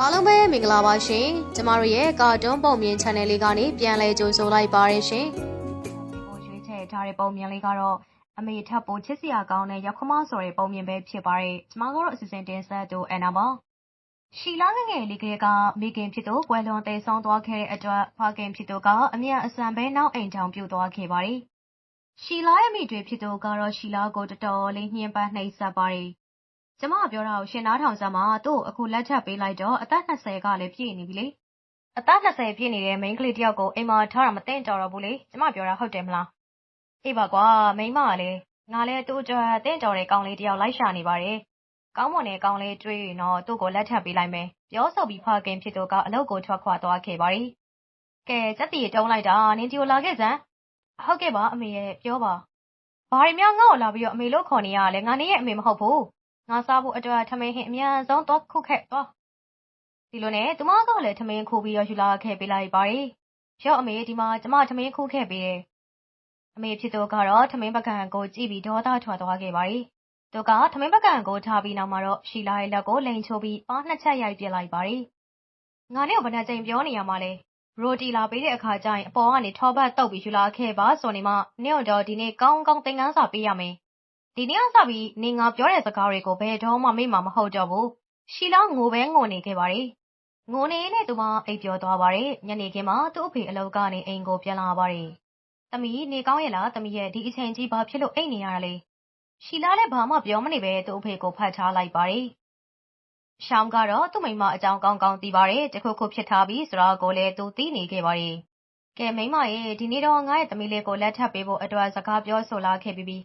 အားလုံးပဲမင်္ဂလာပါရှင်ကျမတို့ရဲ့ကာတွန်းပုံမြင် channel လေးကနေပြန်လည်ကြိုဆိုလိုက်ပါရရှင်ကိုရွေးချယ်ထားတဲ့ပုံမြင်လေးကတော့အမေထပ်ပိုချစ်စရာကောင်းတဲ့ရောက်ခမဆိုတဲ့ပုံမြင်ပဲဖြစ်ပါတယ်။ကျမကတော့အစီအစဉ်တင်ဆက်သူအန်နာပါ။ရှီလာငယ်ငယ်လေးကလေးကမိခင်ဖြစ်သူကွယ်လွန်သေဆုံးသွားခဲ့တဲ့အတွက်ဖခင်ဖြစ်သူကအမြန်အစံပဲနောက်အိမ်ထောင်ပြုတ်သွားခဲ့ပါတယ်။ရှီလာရဲ့မိတွေဖြစ်သူကတော့ရှီလာကိုတော်တော်လေးညှဉ်းပန်းနှိပ်စက်ပါတယ်။ ကျမပြောတာကို ရှင်နားထောင်စမ်းမှာသူ့အခုလက်ထပ်ပေးလိုက်တော့ အသက်20ကလည်း ပြည့်နေပြီလေ။အသက်20ပြည့်နေတဲ့ မိန်းကလေးတယောက်ကို အိမ်မှာထားတာ မသိတော့တော့ဘူးလေ။ကျမပြောတာ ဟုတ်တယ်မလား။အေးပါကွာ မိန်းမကလည်း ငါလည်း သူ့အတွက်တင့်တော်တဲ့ ကောင်လေးတယောက် လိုက်ရှာနေပါတယ်။ကောင်းမွန်တဲ့ ကောင်လေးတွေ့ရင်တော့ သူ့ကို လက်ထပ်ပေးလိုက်မယ်။ပြောဆိုပြီး ဖခင်ဖြစ်သူက အလုပ်ကို ထွက်ခွာသွားခဲ့ပါတယ်။ကဲစက်တီတုံးလိုက်တာ နင်ဒီကိုလာခဲ့စမ်း။ဟုတ်ကဲ့ပါ အမေရဲ့ ပြောပါ။ဘာတွေများ ငါ့ကိုလာပြီးတော့အမေလို့ ခေါ်နေရလဲ ငါနေရဲ့ အမေ မဟုတ်ဘူး။ ငါစားဖို့အတွက်ထမင်းဟင်းအမြန်ဆုံးသွားခုခဲ့သွား။ဒီလိုနဲ့သူမကလည်းထမင်းခိုးပြီးတော့ယူလာခဲ့ပေးလိုက်ပါတယ်။ရော့အမေဒီမှာကျမထမင်းခိုးခဲ့ပေးတယ်။အမေဖြစ်သူကတော့ထမင်းပကံကိုကြည့်ပြီးဒေါသထွက်သွားခဲ့ပါတယ်။သူကထမင်းပကံကိုထားပြီးနောက်မှာတော့ရှီလာရဲ့လက်ကိုလိန်ချိုးပြီးပါးနှစ်ချက်ရိုက်ပစ်လိုက်ပါတယ်။ငါနဲ့ဘယ်နှကြိမ်ပြောနေရမှာလဲ။ရိုတီလာပေးတဲ့အခါကျရင်အပေါ်ကနေထောပတ်တုပ်ပြီးယူလာခဲ့ပါဆိုနေမှနင့်တော့ဒီနေ့ကောင်းကောင်းသင်ခန်းစာပေးရမယ်။ ဒီနေ့ကစပြီးနေငါပြောတဲ့စကားတွေကို ဘယ်တော့မှ မေ့မှာမဟုတ်တော့ဘူး။ရှီလာ ငိုပဲငိုနေခဲ့ပါတယ်။ငိုနေနဲ့ သူမ အိပ်ပျော်သွားပါတယ်။ညနေခင်းမှာ သူ့အဖေအလုပ်ကနေ အိမ်ကို ပြန်လာပါတယ်။သမီး နေကောင်းရဲ့လား သမီးရဲ့ ဒီအချိန်ကြီး ဘာဖြစ်လို့ အိတ်နေရတာလဲ ရှီလာလည်း ဘာမှပြောမနေပဲသူ့အဖေကို ဖတ်ထားလိုက်ပါတယ်ရှောင်းကတော့ သူ့မိမအကြောင်း ကောင်းကောင်းသိပါတယ် တခုခုဖြစ်ထားပြီ ဆိုတော့ကိုလည်း သူသိနေခဲ့ပါတယ် ကဲ မိမရဲ့ဒီနေ့တော့ ငါ့ရဲ့သမီးလေးကို လက်ထပ်ပေးဖို့အတွက် စကားပြောဆိုလာခဲ့ပြီးပြီ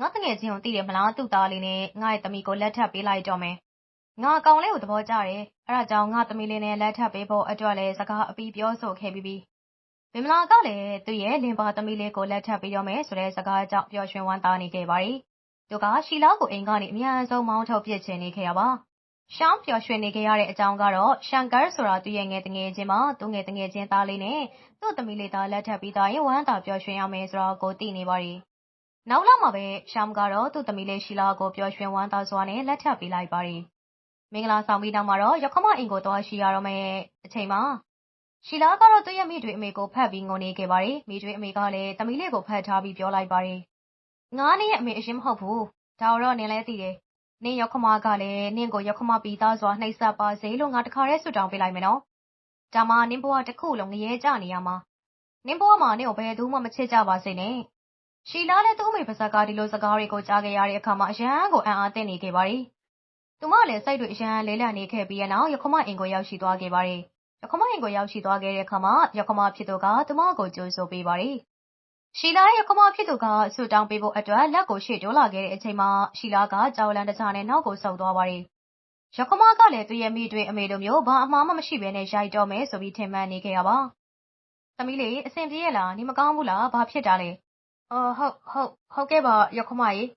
ငါတငယ်ချင်းကို သိတယ်မလား သူ့သားလေးနဲ့ ငါ့ရဲ့သမီးကို လက်ထပ်ပေးလိုက်တော့မယ် ငါအကောင်လေးကို သဘောကျတယ် အဲဒါကြောင့် ငါသမီးလေးနဲ့ လက်ထပ်ပေးဖို့အတွက်လည်း စကားအပီးပြောဆိုခဲ့ပြီးပြီမင်္ဂလာကလည်း သူ့ရဲ့ လင်ပါသမီးလေးကို လက်ထပ်ပေးတော့မယ်ဆိုတဲ့ စကားကြောင့် ပျော်ရွှင်ဝမ်းသာနေခဲ့ပါတယ်။သူက ရှီလာကို အိမ်ကနေ အမြန်ဆုံး မောင်းထုတ်ပစ်ချင်နေခဲ့တာပါ။ရှောင်းပျော်ရွှင်နေခဲ့ရတဲ့အကြောင်းကတော့ရှန်ကာဆိုတာ သူ့ရဲ့ ငယ်တငယ်ချင်းမှာသူ့ငယ်တငယ်ချင်း သားလေးနဲ့ သူ့သမီးလေးသားလက်ထပ်ပြီးသားရင် ဝမ်းသာပျော်ရွှင်ရမယ်ဆိုတော့ကို သိနေပါတယ်။ နောက်လာမှာပဲရှောင်းကတော့ သူ့သမီးလေးရှီလာကို ပျော်ရွှင်ဝမ်းသာစွာနဲ့ လက်ထပ်ပေးလိုက်ပါတယ်။မင်္ဂလာဆောင်ပြီးနောက်မှာတော့ရခမအိမ်ကို သွားရှိရတော့မယ်အချိန်မှာရှီလာကတော့ သူ့ရဲ့မိတွေအမေကို ဖတ်ပြီးငိုနေခဲ့ပါတယ်။မိတွေအမေကလည်း သမီးလေးကို ဖတ်ထားပြီး ပြောလိုက်ပါတယ်။ငါနဲ့ရဲ့အမေ အရင်မဟုတ်ဘူး။ဒါတော့ နင်လည်းသိတယ်။နင်ရောက်ခမကလည်း နင့်ကိုရောက်ခမပြီးသားစွာ နှိပ်စက်ပါစေလို့ ငါ တခါတည်းဆွတောင်းပေးလိုက်မယ်နော်။ဒါမှ နင်ဘဝတစ်ခုလုံး ငရဲကြနေရမှာ။နင်ဘဝမှာ နင့်ကို ဘယ်သူမှ မချစ်ကြပါစေနဲ့။ ရှီလာလည်း သူ့အမေပါဇက်က ဒီလိုစကားတွေကို ကြားခဲ့ရတဲ့အခါမှာ အရန်ကို အံ့အားသင့်နေခဲ့ပါတယ်။သူမလည်း စိတ်တွေအရန်လေးလံနေခဲ့ပြီးတဲ့နောက်ရောက်ခမအိမ်ကို ရောက်ရှိသွားခဲ့ပါတယ်။ရခမအိမ်ကို ရောက်ရှိသွားခဲ့တဲ့အခါမှာရခမဖြစ်သူက သူမကို ကြိုဆိုပေးပါတယ်။ရှီလာရဲ့ရခမဖြစ်သူကဆူတောင်းပေးဖို့အတွက် လက်ကိုရှေ့တိုးလာခဲ့တဲ့အချိန်မှာ ရှီလာက ကြောက်လန့်တကြားနဲ့ နောက်ကိုဆုတ်သွားပါတယ်။ရခမကလည်း သူ့ရဲ့ မိတွေအမေလိုမျိုး ဘာအမှားမှမရှိဘဲနဲ့ ရိုက်တော့မယ်ဆိုပြီး ထင်မှတ်နေခဲ့တာပါ။သမီးလေး အဆင်ပြေရဲ့လား နေမကောင်းဘူးလား ဘာဖြစ်တာလဲ။ အော်ဟုတ်ဟုတ်ဟုတ်ကဲ့ပါရခမကြီး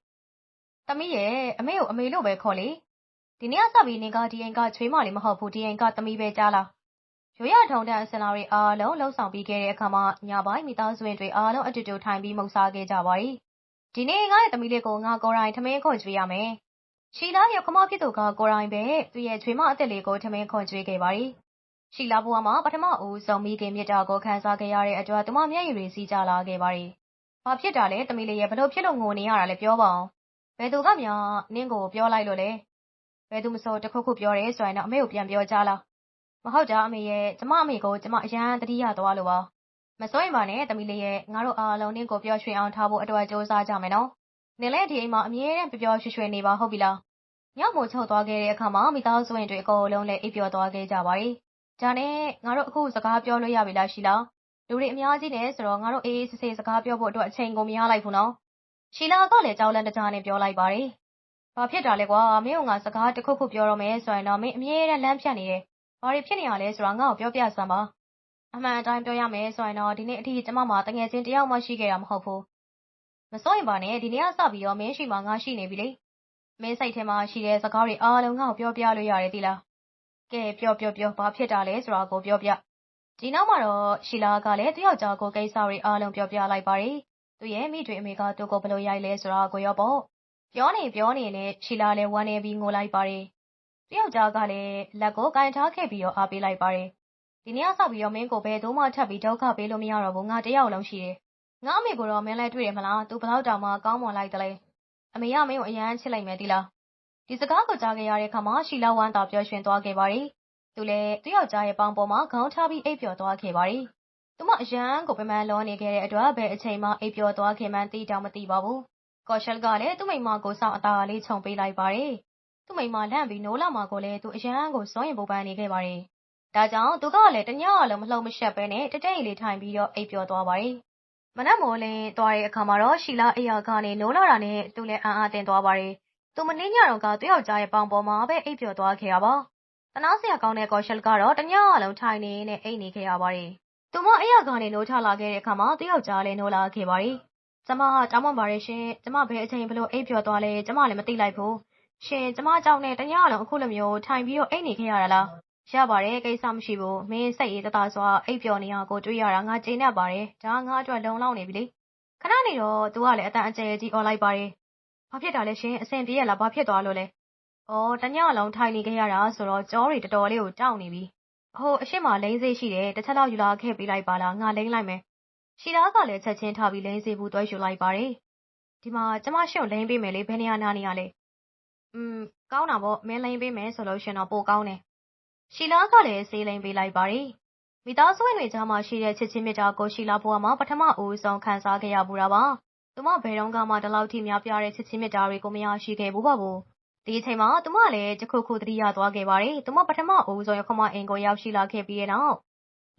။သမီးရဲ့အမေကိုအမေလို့ပဲခေါ်လေ။ဒီနေ့ကစပြီးနေကဒီအိမ်ကချွေးမလေးမဟုတ်ဘူးဒီအိမ်ကသမီးပဲကြားလား။ရိုးရထုံတန်းအစင်လာတွေအားလုံးလှုပ်ဆောင်ပြီးခဲ့တဲ့အခါမှာညပိုင်းမိသားစုဝင်တွေအားလုံးအတူတူထိုင်ပြီးမုတ်စားခဲ့ကြပါရီ။ဒီနေ့ငါရဲ့သမီးလေးကိုငါကိုယ်တိုင်ထမင်းခွန်ကျွေးရမယ်။ရှီလာရဲ့ခမဖြစ်သူကကိုယ်တိုင်ပဲသူ့ရဲ့ချွေးမအစ်စ်လေးကိုထမင်းခွန်ကျွေးခဲ့ပါရီ။ရှီလာဘွားမှာပထမဦးဆုံးမိခင်မြတ်တာကိုခံစားခဲ့ရတဲ့အတွက်သူမမျက်ရည်တွေစီးကြလာခဲ့ပါရီ။ ဘာဖြစ်တာလဲသမီးလေးရဲ့ဘလို့ဖြစ်လို့ငိုနေရတာလဲပြောပါအောင်။ဘယ်သူကများနင့်ကိုပြောလိုက်လို့လဲ။ဘယ်သူမဆိုတခုခုပြောတယ်ဆိုရင်တော့အမေကိုပြန်ပြောကြလား။မဟုတ်တာအမေရဲ့ကျမအမေကိုကျမအရန်တတိယသွားလို့ပါမစိုးရင်ပါနဲ့သမီးလေးရဲ့ငါတို့အားလုံးနင့်ကိုပျော်ရွှင်အောင်ထားဖို့အတွက်စူးစမ်းကြမယ်နော်နင်လည်းဒီအိမ်မှာအမြဲတမ်းပျော်ပျော်ရွှင်ရွှင်နေပါဟုတ်ပြီလားညမို့ချုပ်သွားခဲ့တဲ့အခါမှာမိသားစုဝင်တွေအကုန်လုံးလည်းအိပ်ပျော်သွားခဲ့ကြပါရီဒါနဲ့ငါတို့အခုစကားပြောလို့ရပြီလားရှိလား လူတွေအများကြီးနဲ့ဆိုတော့ငါတို့အေးအေးဆေးဆေးစကားပြောဖို့အတွက်အချိန်ကိုမရလိုက်ဘူးနော်ရှီလာကလည်းကြောက်လန့်တကြားနဲ့ပြောလိုက်ပါတယ်ဘာဖြစ်တာလဲကွာမင်းကငါစကားတစ်ခုခုပြောတော့မယ်ဆိုရင်တော့မင်းအမြဲတမ်းလမ်းဖြတ်နေတယ်။ဘာတွေဖြစ်နေရလဲဆိုတာငါ့ကိုပြောပြစမ်းပါ။အမှန်အတိုင်းပြောရမယ်ဆိုရင်တော့ဒီနေ့အထိကျမမှာတငယ်ချင်းတယောက်မှရှိခဲ့တာမဟုတ်ဘူး။မစိုးရင်ပါနဲ့ဒီနေ့ကစပြီးတော့မင်းရှိမှငါရှိနေပြီလေ။မင်းစိတ်ထဲမှာရှိတဲ့စကားတွေအားလုံးငါ့ကိုပြောပြလို့ရတယ်သီလား။ကဲပြောပြောပြောဘာဖြစ်တာလဲဆိုတာကိုပြောပြ။ ဒီနောက်မှာတော့ ရှီလာကလည်းတယောက်ကြောကို ကိစ္စတွေအားလုံး ပြောပြလိုက်ပါတယ်။သူ့ရဲ့မိတွေအမေက သူ့ကို ဘယ်လိုရိုက်လဲဆိုတာကိုရောပေါ့။ပြောနေပြောနေနဲ့ ရှီလာလည်း ဝမ်းနေပြီး ငိုလိုက်ပါတယ်တယောက်ကြားကလည်း လက်ကိုကင်ထားခဲ့ပြီးတော့ အားပေးလိုက်ပါတယ်။ဒီနေ့ကစပြီးတော့ မင်းကို ဘယ်သူမှ ထပ်ပြီး ဒုက္ခပေးလို့မရတော့ဘူး ငါတယောက်လုံးရှိတယ်။ငါအမေကိုတော့ မင်းလည်းတွေ့တယ်မလား သူဘလောက်တောင်မှ ကောင်းမွန်လိုက်တယ်လေ။အမေက မင်းကို အရန်ချစ်လိုက်မယ်ဒီလား။ဒီစကားကို ကြားခဲ့ရတဲ့အခါမှာ ရှီလာ ဝမ်းသာပျော်ရွှင်သွားခဲ့ပါတယ်။ သူလည်း သူ့ယောက်ျားရဲ့ ပေါင်ပေါ်မှာ ခေါင်းထားပြီး အိပ်ပျော်သွားခဲ့ပါတယ်။သူမ အရန်ကိုပမန်လောနေခဲ့တဲ့အတွက် ဘယ်အချိန်မှအိပ်ပျော်သွားခင်မှန်း သိတောင် မသိပါဘူး။ကော်ရှယ်ကလည်း သူ့မိမကို စောင့်အသာလေး ခြုံပေးလိုက်ပါတယ်။သူ့မိမလန့်ပြီး နိုးလာမှာကိုလည်း သူ အရန်ကိုစွန့်ရင်ပူပန်နေခဲ့ပါတယ်။ဒါကြောင့် သူကလည်းတညလုံး မလှုပ်မရှက်ပဲနဲ့တတိတ်လေးထိုင်ပြီးတော့ အိပ်ပျော်သွားပါတယ်။မနက်မိုးလင်းသွားတဲ့အခါမှာတော့ရှီလာအိယာကနေ နိုးလာတာနဲ့ သူလည်း အံ့အားသင့်သွားပါတယ်။သူ မနှင်းညတော့ကသူ့ယောက်ျားရဲ့ ပေါင်ပေါ်မှာပဲ အိပ်ပျော်သွားခဲ့ရပါ။ တနာစရာကောင်းတဲ့ကော်ရှယ်ကတော့ တညလုံး ထိုင်နေနဲ့ အိပ်နေခဲ့ရပါတယ်။သူမ အိယာကနေ နိုးထလာခဲ့တဲ့အခါမှာ သူ့ယောက်ျားလည်း နိုးလာခဲ့ပါတယ်။ကျမကတောင်းပန်ပါတယ်ရှင်။ကျမ ဘယ်အချိန်ဘလို့အိပ်ပျော်သွားလဲ ကျမလည်း မသိလိုက်ဘူး။ရှင် ကျမကြောင့်နဲ့ တညလုံး အခုလိုမျိုး ထိုင်ပြီးတော့ အိပ်နေခဲ့ရတာလား။ရပါတယ် ကိစ္စမရှိဘူး။မင်း စိတ်အေးတသာစွာ အိပ်ပျော်နေရကို တွေ့ရတာ ငါကျေနပ်ပါတယ်။ဒါငါအတွက် လုံလောက်နေပြီလေ။ခဏနေတော့ သူကလည်းအတန်အကျယ်ကြီးអော်လိုက်ပါတယ်။ဘာဖြစ်တာလဲရှင် အဆင်ပြေရလား ဘာဖြစ်သွားလို့လဲ။ အော်တညလုံးထိုင်နေခဲ့ရတာဆိုတော့ကြောတွေတော်တော်လေးကိုတောက်နေပြီ။ဟိုအရှိမလိမ့်စေးရှိတယ်တစ်ချက်လောက်ယူလာခဲ့ပေးလိုက်ပါလားငါလိမ့်လိုက်မယ်။ရှီသားကလည်းချက်ချင်းထားပြီးလိမ့်စေဘူးတွဲယူလိုက်ပါတယ်။ဒီမှာကျမရှုံလိမ့်ပေးမယ်လေဘယ်နေရာနာနေရလဲ။อืมကောင်းတာပေါ့မင်းလိမ့်ပေးမယ်ဆိုလို့ရှင်တော့ပိုကောင်းတယ်။ရှီလာကလည်းစေးလိမ့်ပေးလိုက်ပါတယ်။မိသားစုဝင်တွေကြားမှာရှိတဲ့ချစ်ချင်းမြတ်တာကိုရှီလာဘွားမှာပထမဦးဆုံးခံစားခဲ့ရဘူးတာပါ။သူမဘယ်တော့မှဒီလောက်ထိများပြားတဲ့ချစ်ချင်းမြတ်တာတွေကိုမရရှိခဲ့ဘူးပါဘူး။ ဒီအချိန်မှာ သူမလည်း တခုခု သတိရသွားခဲ့ပါတယ်။သူမ ပထမဦးဆုံး ရခမအင်ကို ရောက်ရှိလာခဲ့ပြီးတဲ့နောက်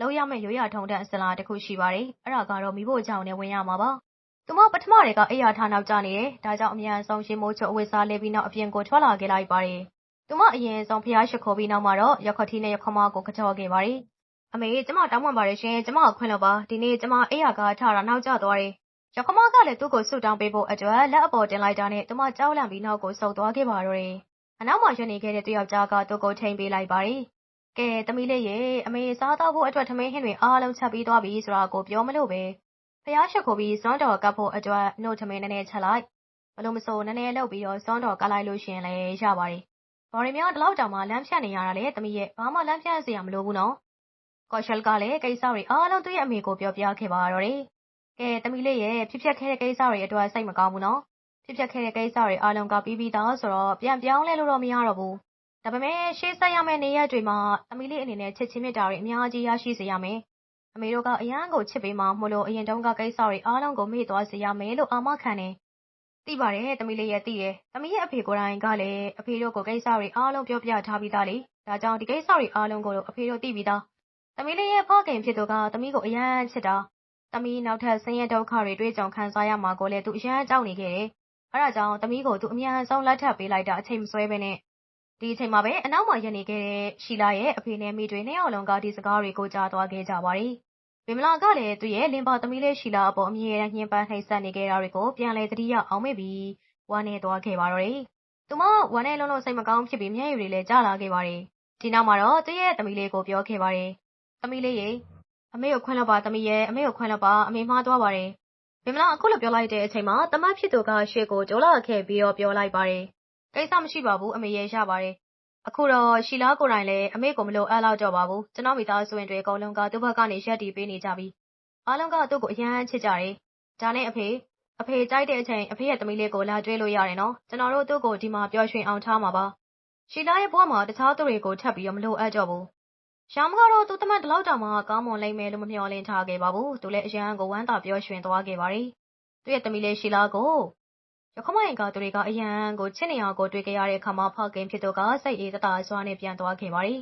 လောက်ရမယ့် ရိုးရထုံတဲ့အစလာတစ်ခုရှိပါတယ်။အဲ့ဒါကတော့မိဖို့ကြောင့်နဲ့ဝင်ရမှာပါ။သူမ ပထမတွေကအိယာထားနောက်ကျနေတယ်။ဒါကြောင့် အမြန်ဆုံးရှင်မိုးချုံအဝတ်စားလဲပြီးနောက် အပြင်ကို ထွက်လာခဲ့လိုက်ပါတယ်။သူမ အရင်ဆုံးဖျားရှိခိုးပြီးနောက်မှာတော့ရခထီနဲ့ ရခမကို ကကြော်ခဲ့ပါတယ်။အမေ ကျမ တောင်းပန်ပါတယ်ရှင်။ကျမကို ခွင့်လို့ပါ။ဒီနေ့ ကျမ အိယာကထားတာ နောက်ကျသွားတယ်။ ရခမကလည်း သူ့ကိုဆုတောင်းပေးဖို့အတွက် လက်အပေါ်တင်လိုက်တာနဲ့ သူမကြောက်လန့်ပြီး နောက်ကိုဆုတ်သွားခဲ့ပါတော့တယ်။အနောက်မှာရနေခဲ့တဲ့ သူယောက်ျားက သူ့ကိုထိန်ပေးလိုက်ပါတယ်။ကဲ သမီးလေးရေ အမေ စားတော့ဖို့အတွက် ထမင်းဟင်းတွေအားလုံး ချက်ပြီးသွားပြီဆိုတာကို ပြောမလို့ပဲဖျားရှိခိုးပြီးစွန်းတော်ကပ်ဖို့အတွက်နှုတ်ထမင်းနည်းနည်းချက်လိုက်ဘလို့မစိုးနည်းနည်းလုပ်ပြီးတော့စွန်းတော်ကလိုက်လို့ရှင်လည်း ရပါတယ် ဘာရီများ ဒီလောက်တောင်မှ လမ်းဖြတ်နေရတာလေသမီးရဲ့ ဘာမှ လမ်းဖြတ်စရာမလိုဘူးနော်ကော်ရှယ်ကလည်း ကိစ္စတွေအားလုံး သူ့ရဲ့အမေကို ပြောပြခဲ့ပါတော့တယ် ကဲသမီးလေးရဲ့ဖြစ်ဖြစ်ခဲ့တဲ့ကိစ္စတွေအတွက်စိတ်မကောင်းဘူးနော်ဖြစ်ဖြစ်ခဲ့တဲ့ကိစ္စတွေအားလုံးကပြီးပြီးသားဆိုတော့ပြန်ပြောင်းလဲလို့တော့မရတော့ဘူးဒါပေမဲ့ရှေ့ဆက်ရမယ့်နေရက်တွေမှာသမီးလေးအနေနဲ့ချစ်ချင်းမြတ်တာတွေအများကြီးရရှိစေရမယ်အမေတို့ကအရန်ကိုချစ်ပေးမှမို့လို့အရင်တုန်းကကိစ္စတွေအားလုံးကိုမေ့သွားစေရမယ်လို့အာမခံတယ်သိပါတယ်သမီးလေးရဲ့သိတယ်သမီးရဲ့အဖေကိုယ်တိုင်ကလည်းအဖေတို့ကိုကိစ္စတွေအားလုံးပြောပြထားပြီးသားလေဒါကြောင့်ဒီကိစ္စတွေအားလုံးကိုအဖေတို့သိပြီးသားသမီးလေးရဲ့ဖခင်ဖြစ်သူကသမီးကိုအရန်ချစ်တာ သမီး နောက်ထပ် ဆင်းရဲဒုက္ခတွေ တွေ့ကြုံခံစားရမှာကိုလည်း သူအရန်ကြောက်နေခဲ့တယ် အဲဒါကြောင့် သမီးကို သူ အမြန်ဆုံး လက်ထပ်ပေးလိုက်တာ အချိန်မဆွဲဘဲနဲ့ ဒီအချိန်မှာပဲ အနောက်မှာရပ်နေခဲ့တဲ့ ရှီလာရဲ့ အဖေနဲ့ မိတွေ နှစ်ယောက်လုံးက ဒီစကားတွေကို ကြားသွားခဲ့ကြပါတယ်။ဗင်မလာကလည်း သူ့ရဲ့ လင်ပါသမီးလေး ရှီလာအပေါ် အမြဲတမ်း ညှဉ်းပန်းနှိပ်စက်နေခဲ့တာတွေကို ပြန်လဲသတိရအောင်မေ့ပြီး ဝမ်းနေသွားခဲ့ပါတော့တယ်။သူမ ဝမ်းနေလုံးလုံးစိတ်မကောင်းဖြစ်ပြီး မျက်ရည်တွေလည်း ကျလာခဲ့ပါတယ်။ဒီနောက်မှာတော့ သူ့ရဲ့သမီးလေးကို ပြောခဲ့ပါတယ်။သမီးလေးရေ အမေကိုခွင့်လွှတ်ပါသမီးရဲ့အမေကိုခွင့်လွှတ်ပါအမေမှားသွားပါတယ်။ဗင်မလာအခုလိုပြောလိုက်တဲ့အချိန်မှာတမတ်ဖြစ်သူကရှေ့ကိုကြိုးလာခဲ့ပြီးတော့ပြောလိုက်ပါတယ်။ကိစ္စမရှိပါဘူးအမေရဲ့ရပါတယ်အခုတော့ရှီလာကိုယ်တိုင်လည်းအမေကိုမလိုအပ်လောက်တော့ပါဘူးကျွန်တော်မိသားစုဝင်တွေအကုန်လုံးကသူ့ဘက်ကနေရက်တီပေးနေကြပြီအားလုံးကသူ့ကိုအရန်ချစ်ကြတယ်ဒါနဲ့အဖေအဖေကြိုက်တဲ့အချိန်အဖေရဲ့သမီးလေးကိုလာတွေ့လို့ရတယ်နော်ကျွန်တော်တို့သူ့ကိုဒီမှာပျော်ရွှင်အောင်ထားမှာပါရှီလာရဲ့ဘဝမှာတခြားသူတွေကိုထပ်ပြီးတော့မလိုအပ်တော့ဘူး ရှာမကတော့ သူ့တမန်တလောက်တောင်မှ ကောင်းမွန်လိမ့်မယ်လို့ မမျှော်လင့်ထားခဲ့ပါဘူး သူလည်း အရန်ကို ဝမ်းသာပျော်ရွှင်သွားခဲ့ပါတယ် သူ့ရဲ့သမီးလေးရှီလာကို ရခမရင်ကသူတွေက အရန်ကို ချစ်နေအောင်ကို တွေ့ကြရတဲ့အခါမှာ ဖခင်ဖြစ်သူက စိတ်အေးတတစွာနဲ့ ပြန်သွားခဲ့ပါတယ်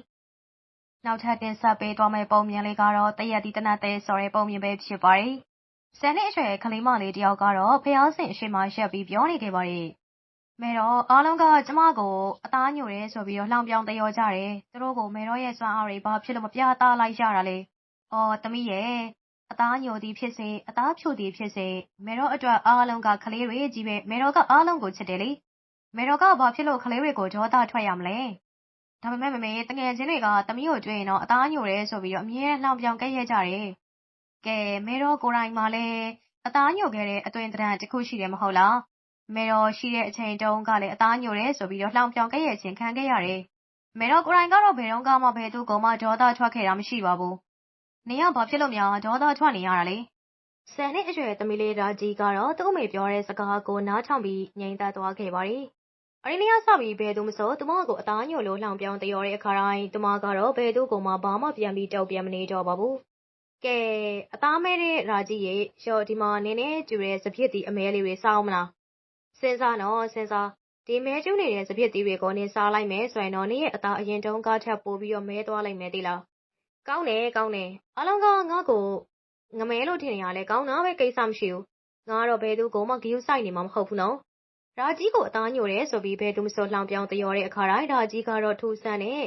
။နောက်ထပ် တင်ဆက်ပေးသွားမယ့် ပုံမြင်လေးကတော့တရက်ဒီတနတ်တဲ့ဆိုတဲ့ ပုံမြင်ပဲဖြစ်ပါတယ်။ဆယ်နှစ်အရွယ် ကလေးမလေးတယောက်ကတော့ဖျားဆင်အရှိမရှိပ်ပြီး ပြောနေခဲ့ပါတယ်။ မေတော့အားလုံးကကျမကိုအသားညိုတယ်ဆိုပြီးတော့လှောင်ပြောင်တရောကြတယ်။သူတို့ကိုမေတော့ရဲ့စွမ်းအားတွေဘာဖြစ်လို့မပြသလိုက်ရတာလဲ။အော်သမီးရဲ့အသားညိုသည်ဖြစ်စေအသားဖြူသည်ဖြစ်စေမေတော်အတွက်အားလုံးကကလေးတွေကြီးပဲမေတော်ကအားလုံးကိုချစ်တယ်လေမေတော်ကဘာဖြစ်လို့ကလေးတွေကိုဒေါသထွက်ရမလဲဒါပေမဲ့မမေတငယ်ချင်းတွေကတမီးကိုတွေ့ရင်တော့အသားညိုတယ်ဆိုပြီးတော့အမြဲလှောင်ပြောင်ကြက်ရကြတယ်ကဲမေတော်ကိုယ်တိုင်မှလည်းအသားညိုခဲ့တဲ့အသွင်တရံတစ်ခုရှိတယ်မဟုတ်လား မေတော်ရှိတဲ့အချိန်တုန်းကလည်း အသားညိုတယ်ဆိုပြီးတော့လှောင်ပြောင်ကြက်ရခြင်းခံခဲ့ရတယ်မေတော်ကိုယ်တိုင်ကတော့ ဘယ်တော့မှ ဘယ်သူ့ကောင်မှ ဒေါသထွက်ခဲ့တာ မရှိပါဘူး။နေကဘာဖြစ်လို့များ ဒေါသထွက်နေရတာလဲ။ဆယ်နှစ်အရွယ် သမီးလေး ရာကြီးကတော့ သူ့အမေပြောတဲ့စကားကို နားထောင်ပြီး ငြိမ်သက်သွားခဲ့ပါတယ်။အရင်ကစပြီး ဘယ်သူမဆို သူမကို အသားညိုလို့ လှောင်ပြောင်းတရောတဲ့အခါတိုင်း သူမကတော့ ဘယ်သူ့ကောင်မှ ဘာမှပြန်ပြီးတောက်ပြန်မနေတော့ပါဘူး။ကဲ အသားမဲတဲ့ ရာကြီးရေ ရော့ ဒီမှာနင်းနေကျူတဲ့ စပြစ်တီအမဲလေးတွေစောင်းမလား။ စဉ်းစားနော်စဉ်းစားဒီမဲကျူးနေတဲ့စပြစ်တီတွေကိုနင်းစားလိုက်မယ်ဆိုရင်တော့နင်းရဲ့အသားအရင်တုန်းကထပ်ပိုပြီးတော့မဲသွားလိုက်မယ်တိလား။ကောင်းတယ်ကောင်းတယ်အလုံးကငါ့ကိုငမဲလို့ထင်နေရလဲကောင်းတာပဲကိစ္စမရှိဘူး။ငါတော့ဘယ်သူကိုမှဂီယူဆိုင်နေမှာမဟုတ်ဘူးနော်။ရာကြီးကိုအသားညိုတယ်ဆိုပြီးဘယ်သူမဆိုလှောင်ပြောင်းတရောတဲ့အခါတိုင်းရာကြီးကတော့ထူဆန်းနဲ့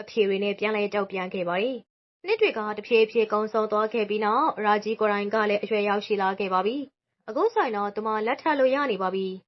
အဖြေတွေနဲ့ပြန်လဲတောက်ပြန်ခဲ့ပါ යි ။နှစ်တွေကတဖြည်းဖြည်းကုန်းဆုံးသွားခဲ့ပြီးနောက်ရာကြီးကိုယ်တိုင်ကလည်းအရွယ်ရောက်ရှိလာခဲ့ပါပြီ။အခုဆိုင်တော့သူမလက်ထပ်လို့ရနေပါပြီ။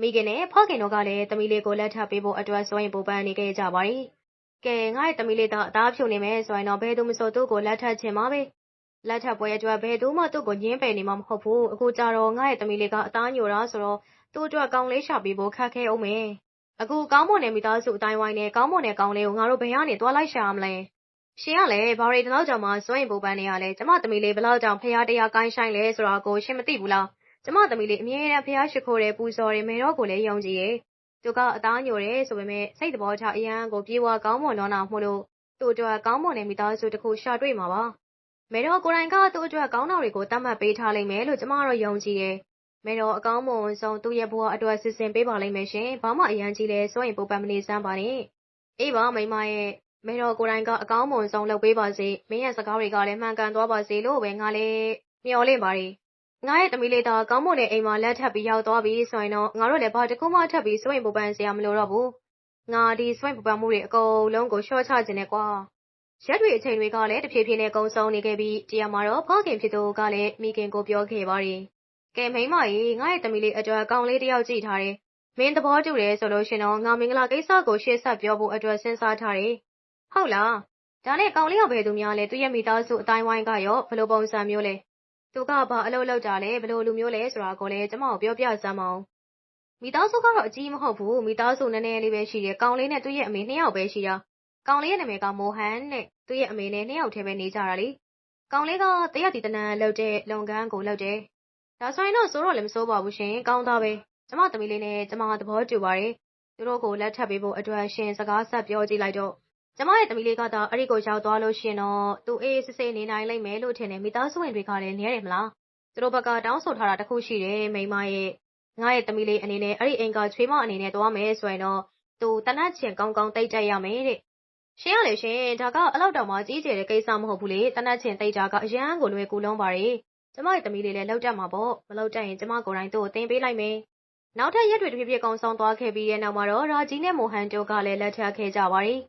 မိခင်နဲ့ဖခင်တို့ကလည်းသမီးလေးကိုလက်ထပ်ပေးဖို့အတွက်စွန့်ရင်ပူပန်းနေခဲ့ကြပါ යි ။ကဲငါ့ရဲ့သမီးလေးတော့အသားဖြုတ်နေမယ်ဆိုရင်တော့ဘယ်သူမဆိုသူ့ကိုလက်ထပ်ချင်ပါပဲ။လက်ထပ်ပွဲအတွက်ဘယ်သူမှသူ့ကိုညှင်းပယ်နေမှာမဟုတ်ဘူး။အခုကြတော့ငါ့ရဲ့သမီးလေးကအသားညိုတာဆိုတော့သူ့အတွက်ကောင်းလေးရှာပေးဖို့ခက်ခဲအောင်မယ်။အခုကောင်းမွန်တဲ့မိသားစုအတိုင်းဝိုင်းနဲ့ကောင်းမွန်တဲ့ကောင်းလေးကိုငါတို့ဘယ်ကနေသွားလိုက်ရှာရမလဲ။ရှင်ကလည်းဘာတွေဒီလောက်ကြောင်မှစွန့်ရင်ပူပန်းနေရလဲ။ကျမသမီးလေးဘလောက်ကြောင်ဖျားတရားကိုင်းဆိုင်လဲဆိုတာကိုရှင်မသိဘူးလား။ ကျမသမီးလေးအမြဲတမ်းဖျားရှိခိုးတယ်ပူဇော်တယ်မေတော့ကိုလည်းယုံကြည်ရဲ့။သူကအသားညိုတယ်ဆိုပေမဲ့စိတ်သဘောထားအရန်ကိုပြေဝကောင်းမွန်တော့တာမို့လို့သူ့အတွက်ကောင်းမွန်တဲ့မိသားစုတစ်ခုရှာတွေ့မှာပါ။မေတော့ကိုယ်တိုင်ကသူ့အတွက်ကောင်းတာတွေကိုတတ်မှတ်ပေးထားလိမ့်မယ်လို့ကျမတော့ယုံကြည်တယ်။မေတော့အကောင်းမွန်ဆုံးသူ့ရဲ့ဘဝအတွက်စစ်စင်ပေးပါလိမ့်မယ်ရှင်။ဘာမှအရန်ကြီးလဲစွန့်ရင်ပူပန်မနေစမ်းပါနဲ့။အေးပါမိမရဲ့မေတော်ကိုယ်တိုင်ကအကောင်းမွန်ဆုံးလုပ်ပေးပါစေ။မင်းရဲ့စကားတွေကလည်းမှန်ကန်သွားပါစေလို့ပဲငါလည်းမျှော်လင့်ပါတယ်။ ငါရဲ့သမီးလေးသားကောင်းမွန်တဲ့အိမ်မှာလက်ထပ်ပြီး ရောက်သွားပြီဆိုရင်တော့ ငါတို့လည်း ဘာတစ်ခုမှ ထပ်ပြီးစွန့်ရင်ပူပန်စရာ မလိုတော့ဘူး။ငါ ဒီစွန့်ရင်ပူပန်မှုတွေ အကုန်လုံးကို လျှော့ချခြင်းနဲ့ကွာ။ရက်တွေ အချိန်တွေကလည်း တဖြည်းဖြည်းနဲ့ ကုန်းဆုံးနေခဲ့ပြီး တရားမှာတော့ ဖခင်ဖြစ်သူကလည်း မိခင်ကို ပြောခဲ့ပါတယ်။ကဲ မိမကြီးငါရဲ့သမီးလေးအတွက် ကောင်းလေးတစ်ယောက် ကြည့်ထားတယ်။မင်းသဘောတူတယ်ဆိုလို့ရှင်တော့ ငါ မင်္ဂလာကိစ္စကို ရှေ့ဆက်ပြောဖို့အတွက် စဉ်းစားထားတယ်။ဟုတ်လား။ဒါနဲ့ ကောင်လေးက ဘယ်သူများလဲ သူရဲ့ မိသားစုအတိုင်းဝိုင်းကရော ဘယ်လိုပုံစံမျိုးလဲ။ သူကဘာအလုပ်လုပ်ကြလဲဘယ်လိုလူမျိုးလဲဆိုတာကိုလည်းကျမကိုပြောပြစမ်းမအောင်။မိသားစုကတော့အကြီးမဟုတ်ဘူးမိသားစုနည်းနည်းလေးပဲရှိတယ်ကောင်လေးနဲ့သူ့ရဲ့အမေနှစ်ယောက်ပဲရှိတာ။ကောင်လေးရဲ့နာမည်ကမိုဟန်နဲ့သူ့ရဲ့အမေနဲ့နှစ်ယောက်တည်းပဲနေကြတာလေ။ကောင်လေးကတရက်ဒီတနန်လုပ်တဲ့လုပ်ငန်းကိုလုပ်တယ်။ဒါဆိုရင်တော့ဆိုတော့လည်းမစိုးပါဘူးရှင်ကောင်းသားပဲ။ကျမသမီးလေးနဲ့ကျမသဘောတူပါတယ်။သူတို့ကိုလက်ထပ်ပေးဖို့အတွက်ရှင်စကားဆက်ပြောကြည့်လိုက်တော့ ကျမရဲ့သမီးလေးကသာအဲ့ဒီကိုရောက်သွားလို့ရှင်တော့သူအေးစစ်စစ်နေနိုင်လိမ့်မယ်လို့ထင်တယ်မိသားစုဝင်တွေကလည်းနေရတယ်မလားသူတို့ဘက်ကတောင်းဆိုထားတာတခုရှိတယ်မိမရဲ့ငါရဲ့သမီးလေးအနေနဲ့အဲ့ဒီအိမ်ကချွေးမအနေနဲ့သွားမယ်ဆိုရင်တော့သူတနတ်ချင်ကောင်းကောင်းတိတ်ကြရမယ်တဲ့ရှင်းရလေရှင်ဒါကအလောက်တောင်မှကြီးကျယ်တဲ့ကိစ္စမဟုတ်ဘူးလေတနတ်ချင်တိတ်တာကအရန်ကိုလွယ်ကူလုံးပါတယ်ကျမရဲ့သမီးလေးလည်းလောက်တတ်မှာပေါ့မလောက်တတ်ရင်ကျမကိုယ်တိုင်သူ့ကိုတင်ပေးလိုက်မယ်နောက်ထပ်ရက်တွေတစ်ဖြည်းဖြည်းကောင်းဆောင်သွားခဲ့ပြီးတဲ့နောက်မှာတော့ရာဂျီနဲ့မိုဟန်တိုကလည်းလက်ထပ်ခဲ့ကြပါတယ်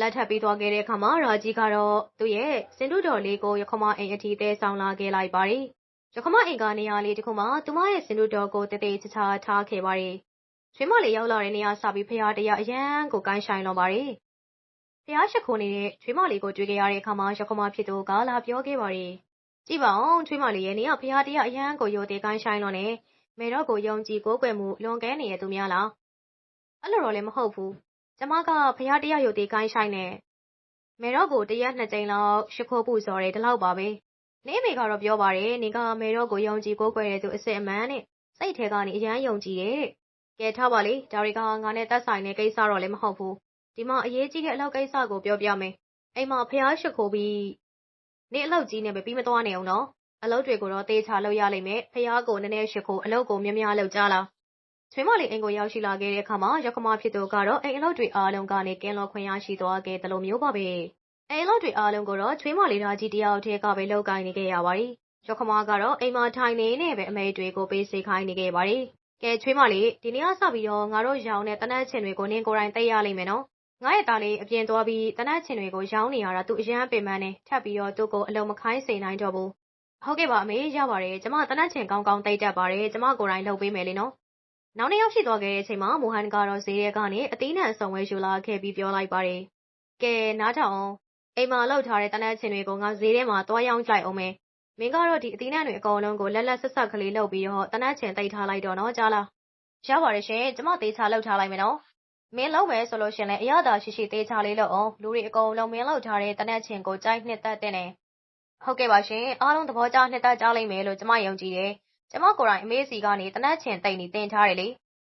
လက်ထပ်ပြီးသွားခဲ့တဲ့အခါမှာ ရာဂျီကတော့ သူ့ရဲ့စင်တုတော်လေးကို ရခမအိမ်အထိတဲဆောင်လာခဲ့လိုက်ပါတယ်။ရခမအိမ်က နေရာလေးတစ်ခုမှာ သူမရဲ့စင်တုတော်ကိုတသေးချာချာ ထားခဲ့ပါတယ်။ချွေးမလေး ရောက်လာတဲ့နေရာစပြီးဖရားတရား အရန်ကို ကိုင်းဆိုင်လွန်ပါတယ်။ဖရားရှိခိုးနေတဲ့ ချွေးမလေးကို တွေ့ခဲ့ရတဲ့အခါမှာ ရခမဖြစ်သူက လာပြောခဲ့ပါတယ်။ကြည့်ပါဦး ချွေးမလေးရဲ့နေရာဖရားတရား အရန်ကို ရိုသေးကိုင်းဆိုင်လွန်နေမေတော့ကို ယုံကြည်ကိုးကွယ်မှု လွန်ကဲနေရသူများလား။အဲ့လိုတော့လည်း မဟုတ်ဘူး ကျမက ဘုရားတရားရုပ်သေးကိုင်းဆိုင်တယ်။မယ်တော့ကို တရက်နှစ်ကြိမ်လောက် ရှိခိုးပူဇော်တယ် ဒီလောက်ပါပဲ။နင့်အမေကတော့ပြောပါတယ်နင်က မယ်တော့ကိုယုံကြည်ကိုးကွယ်တဲ့သူ အစစ်အမှန်တဲ့။စိတ်ထဲကနေအရန်ယုံကြည်တယ်တဲ့။ကဲထားပါလေဒါတွေကငါနဲ့သက်ဆိုင်တဲ့ကိစ္စတော့လည်းမဟုတ်ဘူး။ဒီမှာအရေးကြီးတဲ့အလောက်ကိစ္စကိုပြောပြမယ်။အိမ်မှာဘုရားရှိခိုးပြီးနင့်အလောက်ကြီးနဲ့ပဲပြီးမသွားနိုင်အောင်နော်။အလုပ်တွေကိုတော့တေချာလုပ်ရလိမ့်မယ်။ဖះကိုနည်းနည်းရှိခိုးအလုပ်ကိုများများလုပ်ကြလား။ ချွေးမလေးအိမ်ကို ရောက်ရှိလာခဲ့တဲ့အခါမှာရောက်ခမဖြစ်သူကတော့ အိမ်အလုပ်တွေအားလုံးကနေ ကင်းလောခွင့်ရရှိသွားခဲ့တယ်လို့မျိုးပါပဲ။အိမ်အလုပ်တွေအားလုံးကိုတော့ ချွေးမလေးသားကြီး တယောက်တည်းကပဲ လုပ်ကိုင်နေခဲ့ရပါတယ်။ရောက်ခမကတော့ အိမ်မှာထိုင်နေနဲ့ပဲ အမေတွေကို ပေးစေခိုင်းနေခဲ့ပါတယ်။ကဲ ချွေးမလေး ဒီနေ့ကစပြီးတော့ ငါတို့ရောင်တဲ့တနတ်ချင်တွေကို နင်းကိုယ်တိုင် သိရလိမ့်မယ်နော်။ငါရဲ့သားလေး အပြင်သွားပြီးတနတ်ချင်တွေကို ရောင်းနေရတာ သူအရန်ပင်ပန်းနေထပ်ပြီးတော့ သူ့ကို အလုံးမခိုင်းစေနိုင်တော့ဘူး။ဟုတ်ကဲ့ပါအမေ ရပါတယ် ကျမတနတ်ချင် ကောင်းကောင်းတိတ်တတ်ပါတယ် ကျမကိုယ်တိုင် လုပ်ပေးမယ်လေနော် နောက်နှစ်ယောက်ရှိသွားခဲ့တဲ့အချိန်မှာ မိုဟန်ကတော့ ဈေးထဲကနေ အသီးနှံအစုံဝဲယူလာခဲ့ပြီး ပြောလိုက်ပါတယ်။ကဲ နားထောင်အောင်အိမ်မှာလောက်ထားတဲ့တနတ်ချင်တွေကို ငါဈေးထဲမှာ သွားရောင်းကြိုက်အောင်မယ်။မင်းကတော့ ဒီအသီးနှံတွေ အကုန်လုံးကိုလက်လက်ဆက်ဆက်ကလေးလုပ်ပြီးတော့တနတ်ချင်တိတ်ထားလိုက်တော့နော် ကြားလား။ရပါတယ်ရှင်ကျမ သေးချာလောက်ထားလိုက်မယ်နော် မင်းလုံးမယ်ဆိုလို့ရှင်လည်း အရသာရှိရှိ သေးချာလေးလို့အောင်လူတွေအကုန်လုံး မင်းလောက်ထားတဲ့တနက်ချင်းကို ကြိုက်နှစ်သက်တဲ့နဲ့ဟုတ်ကဲ့ပါရှင် အားလုံးသဘောကျနှစ်သက်ကြလိမ့်မယ်လို့ ကျမ ယုံကြည်တယ် ကျမကိုယ်တိုင် အမေစီကနေတနက်ချင်းတိတ်နေတင်ထားတယ်လေ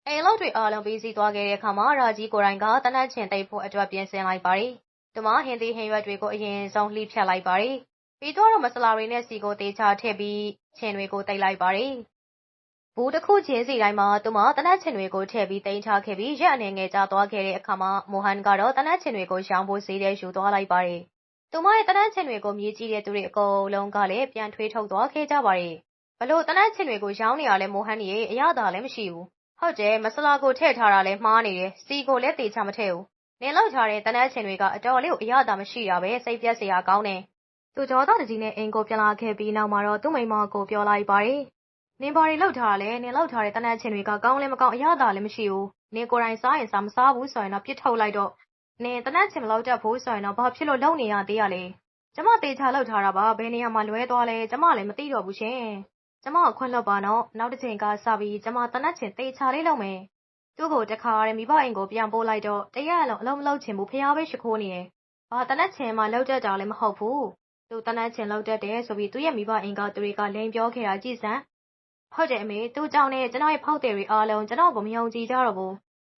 အိမ်လောက်တွေအားလုံး ပြီးစီးသွားခဲ့တဲ့အခါမှာ ရာကြီးကိုယ်တိုင်ကတနက်ချင်းတိတ်ဖို့အတွက် ပြင်ဆင်လိုက်ပါတယ် သူမ ဟင်းသီးဟင်းရွက်တွေကို အရင်ဆုံး လှိဖြတ်လိုက်ပါတယ် ပြီးတော့ မဆလာတွေနဲ့စီကိုတေချာထည့်ပြီး ချင်းတွေကိုတိတ်လိုက်ပါတယ်ဘူးတစ်ခုချင်းစီတိုင်းမှာ သူမတနက်ချင်တွေကိုထည့်ပြီးတင်ချခဲ့ပြီး ရက်အနေငယ်ကြာသွားခဲ့တဲ့အခါမှာ မိုဟန်ကတော့တနက်ချင်တွေကိုရှောင်ဖို့စီးတဲ့ယူသွားလိုက်ပါတယ်။သူမရဲ့တနက်ချင်တွေကို မြည်ကြည့်တဲ့သူတွေ အကုန်လုံးကလည်း ပြန်ထွေးထုတ်သွားခဲ့ကြပါတယ်။ ဘလို့တနက်ချင်တွေကိုရောင်းနေရလဲမိုဟန်ရဲ့အရသာလည်းမရှိဘူး။ဟုတ်တယ်မဆလာကိုထည့်ထားတာလည်းမှားနေတယ်။စီကိုလည်းတေချာမထည့်ဘူး။နင်လောက်ထားတဲ့တနက်ချင်တွေကအတော်လေးကိုအရသာမရှိတာပဲစိတ်ပြက်စရာကောင်းတယ်။သူကြောသားတကြီးနဲ့အိမ်ကိုပြန်လာခဲ့ပြီးနောက်မှာတော့သူ့မိမကိုပြောလိုက်ပါတယ်။နင်ဘာတွေလောက်ထားတာလဲနင်လောက်ထားတဲ့တနက်ချင်းတွေကကောင်းလည်းမကောင်းအရသာလည်းမရှိဘူးနင်ကိုယ်တိုင်စားရင်စားမစားဘူးဆိုရင်တော့ပြစ်ထုတ်လိုက်တော့နင်တနက်ချင်းမလောက်တတ်ဘူးဆိုရင်တော့ဘာဖြစ်လို့လုံနေရသေးရလဲကျမတေချာလောက်ထားတာပါဘယ်နေရာမှာလွဲသွားလဲကျမလည်းမသိတော့ဘူးရှင် ကျမကိုခွင့်လွှတ်ပါနော်နောက်တစ်ချိန်ကစပြီးကျမတနက်ချင်းတေချာလေးလုပ်မယ်သူ့ကိုတခါရမိဘအိမ်ကိုပြန်ပို့လိုက်တော့တရက်လုံးအလုံးမလုံးချင်ဘူးဖျားပဲရှိခိုးနေတယ်ဘာတနက်ချင်းမှလောက်တတ်တာလည်းမဟုတ်ဘူးသူတနက်ချင်းလောက်တတ်တယ်ဆိုပြီးသူ့ရဲ့မိဘအိမ်ကသူတွေကလိန်ပြောခဲ့တာကြည့်စမ်းဟုတ်တယ်အမေသူ့ကြောင့်နဲ့ကျွန်တော်ရဲ့ဖောက်တယ်တွေအားလုံးကျွန်တော်ကိုမယုံကြည်ကြတော့ဘူး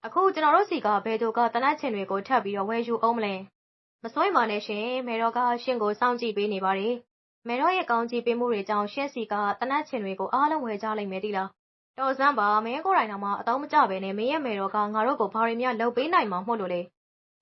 အခုကျွန်တော်တို့စီကဘယ်သူကတနတ်ချင်တွေကိုထပ်ပြီးတော့ဝယ်ယူအောင်မလဲမစိုးရင်ပါနဲ့ရှင်မေတော်ကရှင်ကိုစောင့်ကြည့်ပေးနေပါတယ် မေတော်ရဲ့ကောင်းချီးပေးမှုတွေကြောင့်ရှင်စီကတနတ်ချင်တွေကိုအားလုံးဝယ်ကြလိမ့်မယ်တိလားတော်စမ်းပါမင်းကိုယ်တိုင်တော့မှအတော့မကြပဲနဲ့မင်းရဲ့မေတော်ကငါတို့ကိုဘာတွေများလုပ်ပေးနိုင်မှာမဟုတ်လို့လေ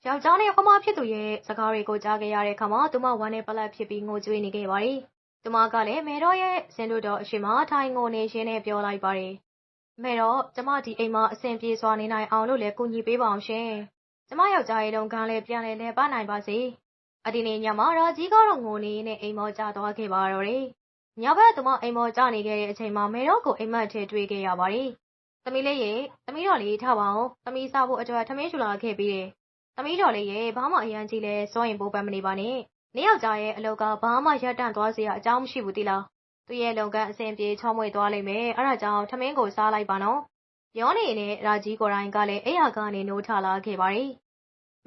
ယောက်ျားနဲ့ခမဖြစ်သူရဲ့စကားတွေကိုကြားခဲ့ရတဲ့အခါမှာသူမဝမ်းနဲ့ပလက်ဖြစ်ပြီးငိုကြွေးနေခဲ့ပါတယ်သူမကလည်းမေတော်ရဲ့စင်တို့တော်အရှိမထိုင်ငိုနေရှင်းနဲ့ပြောလိုက်ပါတယ်။မေတော်ကျမဒီအိမ်မှာအဆင်ပြေစွာနေနိုင်အောင်လို့လည်းကူညီပေးပါအောင်ရှင်။ကျမယောက်ျားရဲ့လုပ်ငန်းလည်းပြန်လည်လဲပနိုင်ပါစေ။ အဒီနေ့ညမှာရာကြီးကတော့ငိုနေနဲ့အိမ်မော်ကျသွားခဲ့ပါတော့တယ်။ညဘက်သူမအိမ်မော်ကျနေခဲ့တဲ့အချိန်မှာမေတော်ကိုအိမ်မက်ထဲတွေ့ခဲ့ရပါတယ်။သမီးလေးရေသမီးတော်လေးထားပါအောင်။သမီးစားဖို့အတွက်ထမင်းရှူလာခဲ့ပြီးတယ်။သမီးတော်လေးရေဘာမှအရန်ကြီးလဲစိုးရင်ပိုးပန်းမနေပါနဲ့။နေ့ယောက်ျားရဲ့အလုပ်ကဘာမှရပ်တန့်သွားစေရအကြောင်းမရှိဘူးတိလား။သူ့ရဲ့လုပ်ငန်းအဆင်ပြေချောမွေ့သွားလိမ့်မယ်။အဲဒါကြောင့်ထမင်းကိုစားလိုက်ပါနော်။ပြောနေနဲ့ရာကြီးကိုယ်တိုင်ကလည်းအိယာကနေနိုးထလာခဲ့ပါတယ်။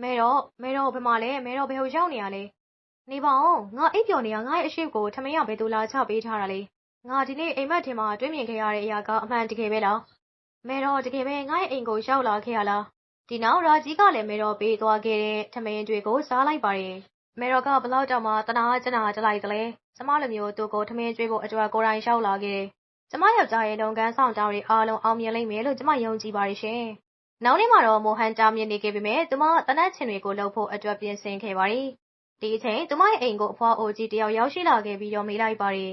မဲတော့မဲတော့ဘယ်မှာလဲမဲတော့ဘယ်ဟိုရောက်နေရလဲ။နေပါအောင်ငါအိပ်ပျော်နေတာငါရဲ့အရှိကိုထမင်းရဘယ်သူလာချပေးထားတာလဲ။ငါဒီနေ့အိမ်မက်ထင်မှာတွင်းမြင်ခဲ့ရတဲ့အရာကအမှန်တကယ်ပဲလား။မဲတော့တကယ်ပဲငါရဲ့အိမ်ကိုရောက်လာခဲ့ရလား။ဒီနောက်ရာကြီးကလည်းမဲတော့ပေးသွားခဲ့တဲ့ထမင်းတွေကိုစားလိုက်ပါတယ်။မေတော်ကဘလောက်တောင်မှတနာကျနာကြလိုက်တလဲကျမလိုမျိုးသူ့ကိုထမင်းကျွေးဖို့အတွက်ကိုယ်တိုင်လျှောက်လာခဲ့တယ်ကျမယောက်ျားရဲ့လုပ်ငန်းဆောင်တာတွေအားလုံးအောင်မြင်လိမ့်မယ်လို့ကျမယုံကြည်ပါတယ်ရှင် နောက်နေ့မှာတော့ မိုဟန်တာမြင်နေခဲ့ပေမဲ့သူမတနတ်ချင်တွေကိုလှုပ်ဖို့အတွက် ပြင်ဆင်ခဲ့ပါတယ် ဒီအချိန် သူမရဲ့အိမ်ကို အဖွားအိုကြီးတယောက် ရောက်ရှိလာခဲ့ပြီးတော့ မေးလိုက်ပါတယ်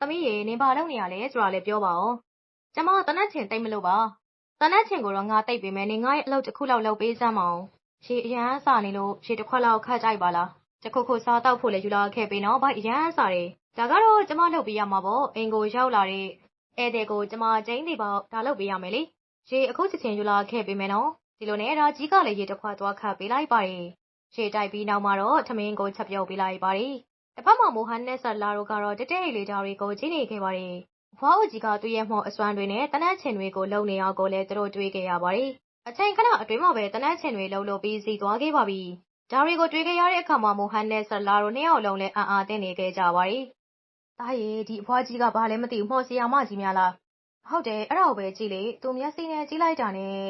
သမီးရေ နင်ဘာလုပ်နေရလဲဆိုတာလည်း ပြောပါဦး ကျမတနတ်ချင်တိတ်မလို့ပါတနတ်ချင်ကိုတော့ ငါတိတ်ပေမဲ့နင် ငါရဲ့အလုပ်တစ်ခုလောက် လုပ်ပေးစမ်းမအောင်ရှေအရန်စာနေလို့ရှေတစ်ခွက်လောက်ခတ်ကြိုက်ပါလား တခုခုစားတော့ဖို့လည်း ယူလာခဲ့ပေးနော်။ဘာအရန်စားတယ်။ဒါကတော့ ကျမ လုပ်ပေးရမှာပေါ့။အိမ်ကိုရောက်လာတဲ့ ဧည့်သည်ကို ကျမ ကျင်းသေးပေါ့ဒါလုပ်ပေးရမယ်လေ။ ရေအခုချက်ချင်းယူလာခဲ့ပေးမယ်နော်။ဒီလိုနဲ့ဒါကြီးကလည်းရေတစ်ခွက်သွားခတ်ပေးလိုက်ပါတယ်။ရေတိုက်ပြီးနောက်မှာတော့ထမင်းကိုချက်ပြုတ်ပေးလိုက်ပါတယ်။တစ်ဖက်မှာမိုဟန်နဲ့ဆာလာတို့ကတော့တတဲအိတ်လေးဓာတွေကိုကြီးနေခဲ့ပါတယ်။ဘွားဦးကြီးကသူ့ရဲ့မော်အစွမ်းတွေနဲ့တနတ်ချင်တွေကိုလုံနေအောင်ကိုလည်းသူတို့တွေးခဲ့ရပါတယ်။အချိန်ခဏအတွင်းမှာပဲတနတ်ချင်တွေလှုပ်လို့ပြီးစီသွားခဲ့ပါပြီ။ဒါတွေကိုတွေ့ခဲ့ရတဲ့အခါမှာမိုဟန်နဲ့ဆလာတို့နှစ်ယောက်လုံးလည်းအံ့အားသင့်နေခဲ့ကြပါတယ်။သားရေဒီအဖွားကြီးကဘာလဲမသိဘူးမော်ဆီယာမကြီးများလား။ ဟုတ်တယ် အဲ့ဒါကိုပဲကြည့်လေ သူမျက်စိနဲ့ ကြည့်လိုက်တာနဲ့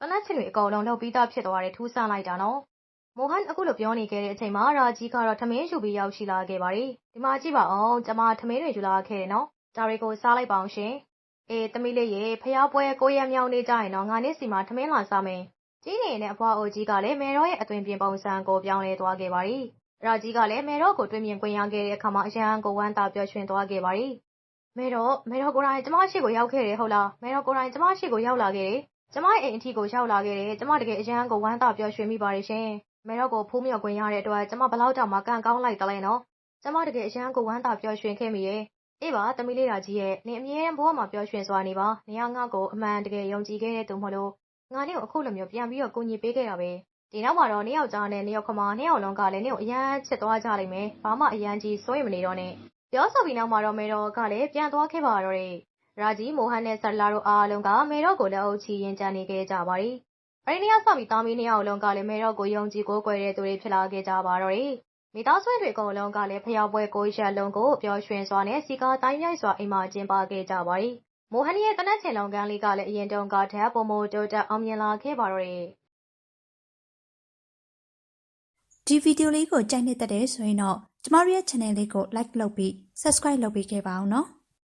တနက်ချင်တွေ အကုန်လုံးလှုပ်ပြီးသားဖြစ်သွားတယ် ထူးဆန်းလိုက်တာနော်။မိုဟန် အခုလို ပြောနေခဲ့တဲ့အချိန်မှာ ရာကြီးကတော့ ထမင်းယူပြီး ရောက်ရှိလာခဲ့ပါတယ်။ဒီမှာကြည့်ပါအောင်ကျမ ထမင်းတွေ ယူလာခဲ့တယ်နော်။ဒါတွေကို စားလိုက်ပါအောင်ရှင်။အေး သမီးလေးရေဖျားပွဲကိုရက်မြောင်းနေကြရင်တော့ ငါနေ့စီမှာ ထမင်းလာစားမယ်။ကြီးနေနဲ့ အဖွားအိုကြီးကလည်းမေရောရဲ့ အသွင်ပြင်ပုံစံကို ပြောင်းလဲသွားခဲ့ပါရီ။ရာကြီးကလည်းမေရောကို တွေ့မြင်ခွင့်ရခဲ့တဲ့အခါမှာ အရန်ကို ဝမ်းသာပျော်ရွှင်သွားခဲ့ပါရီ။ မေရောမေရောကိုယ်တိုင် ကျမရှိကိုရောက်ခဲ့တယ်ဟုတ်လား။မေရောကိုယ်တိုင် ကျမရှိကိုရောက်လာခဲ့တယ်။ကျမရဲ့အိမ်အထိကိုရောက်လာခဲ့တယ်။ကျမတကယ်အရန်ကိုဝမ်းသာပျော်ရွှင်မိပါတယ်ရှင်။မေရောကိုဖိုးမြော်ခွင့်ရတဲ့အတွက်ကျမဘလောက်တောင်မှကံကောင်းလိုက်တလဲနော်။ကျမတကယ်အရန်ကိုဝမ်းသာပျော်ရွှင်ခဲ့မိရဲ့။အေးပါသမီးလေးရာကြီးရဲ့နင်အမြဲတမ်းဘဝမှာပျော်ရွှင်စွာနေပါ။နေရငါ့ကိုအမှန်တကယ်ယုံကြည်ခဲ့တဲ့သူမဟုတ်လို့ငါနဲ့ကိုအခုလိုမျိုးပြန်ပြီးတော့ကူညီပေးခဲ့တာပဲဒီနောက်မှာတော့နှစ်ယောက်ကြားနဲ့နှစ်ယောက်ခမနှစ်ယောက်လုံးကလည်းနှစ်ကိုအရန်ချစ်သွားကြလိမ့်မယ်ဘာမှအရန်ကြီးစိုးရိမ်မနေတော့နဲ့ ပြောဆိုပြီးနောက်မှာတော့မေတော်ကလည်း ပြန်သွားခဲ့ပါတော့တယ် ရာဂျီ မိုဟန်နဲ့ဆလာတို့အားလုံးကမေတော်ကို လက်အုပ်ချီ ရင်ကြံနေခဲ့ကြပါရီ။အဲဒီနေ့ကစပြီး သားမီးနှစ်ယောက်လုံးကလည်းမေတော်ကို ယုံကြည်ကိုးကွယ်တဲ့သူတွေ ဖြစ်လာခဲ့ကြပါတော့တယ်။မိသားစုတွေ အကုန်လုံးကလည်းဖျော်ပွဲကိုရက်လုံးကို ပျော်ရွှင်စွာနဲ့စီကားတိုင်းမြိုက်စွာ အိမ်မှာကျင်းပခဲ့ကြပါတယ်။မိုဟန်နီရဲ့တနက်ချင်လုံကန်းလေးကလည်း အရင်တုန်းကထက်ပုံမတိုးတက် အောင်မြင်လာခဲ့ပါတော့တယ်။ဒီဗီဒီယိုလေးကို ကြိုက်နှစ်သက်တယ်ဆိုရင်တော့ ကျမတို့ရဲ့ channel လေးကို like လုပ်ပြီး subscribe လုပ်ပေးခဲ့ပါအောင်နော်။